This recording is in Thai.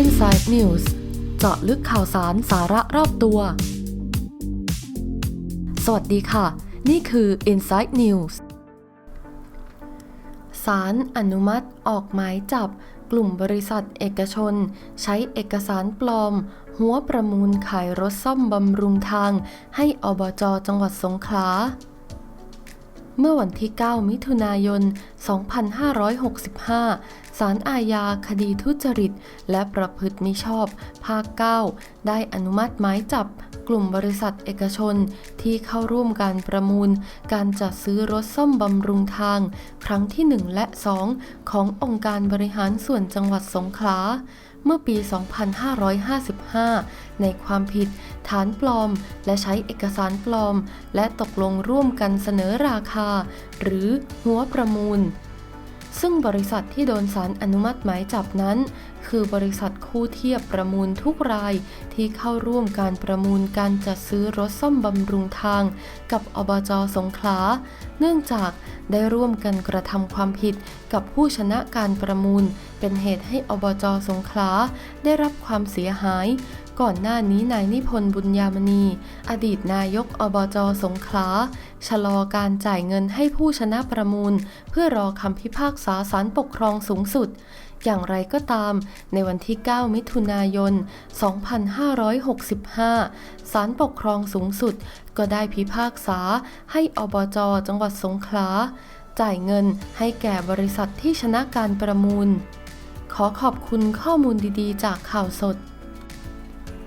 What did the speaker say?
Inside News เจาะลึกข่าวสารสาระรอบตัว สวัสดีค่ะ นี่คือ Inside News ศาลอนุมัติออกหมายจับกลุ่มบริษัทเอกชน ใช้เอกสารปลอม หัวประมูลขายรถซ่อมบำรุงทาง ให้อบจจังหวัดสงขลา เมื่อวันที่ 9 มิถุนายน 2565 ศาลอาญาคดีทุจริต และประพฤติมิชอบ ภาค 9 ได้อนุมัติหมายจับกลุ่มบริษัทเอกชนที่เข้าร่วมการประมูล การจัดซื้อรถซ่อมบำรุงทาง ครั้งที่ 1 และ 2 ขององค์การบริหารส่วนจังหวัดสงขลาเมื่อปี 2555 ในความผิดฐานปลอม และใช้เอกสารปลอม และตกลงร่วมกันเสนอราคา หรือหัวประมูล ซึ่งบริษัทที่โดนสารอนุมัติหมายจับนั้น คือบริษัทคู่เทียบประมูลทุกรายที่เข้าร่วมการประมูลการจัดซื้อรถซ่อมบำรุงทาง กับอบจสงขลา เนื่องจากได้ร่วมกันกระทำความผิดกับผู้ชนะการประมูล เป็นเหตุให้อบจสงขลาได้รับความเสียหาย ก่อนหน้านี้นายนิพนธ์บุญญามณี อดีตนายกอบจสงขลาชะลอการจ่ายเงินให้ผู้ชนะประมูล เพื่อรอคำพิพากษาศาลปกครองสูงสุด อย่างไรก็ตาม ในวันที่ 9 มิถุนายน 2565 ศาลปกครองสูงสุด ก็ได้พิพากษาให้อบจจังหวัดสงขลาจ่ายเงินให้แก่บริษัทที่ชนะการประมูล ขอขอบคุณข้อมูลดีๆ จากข่าวสด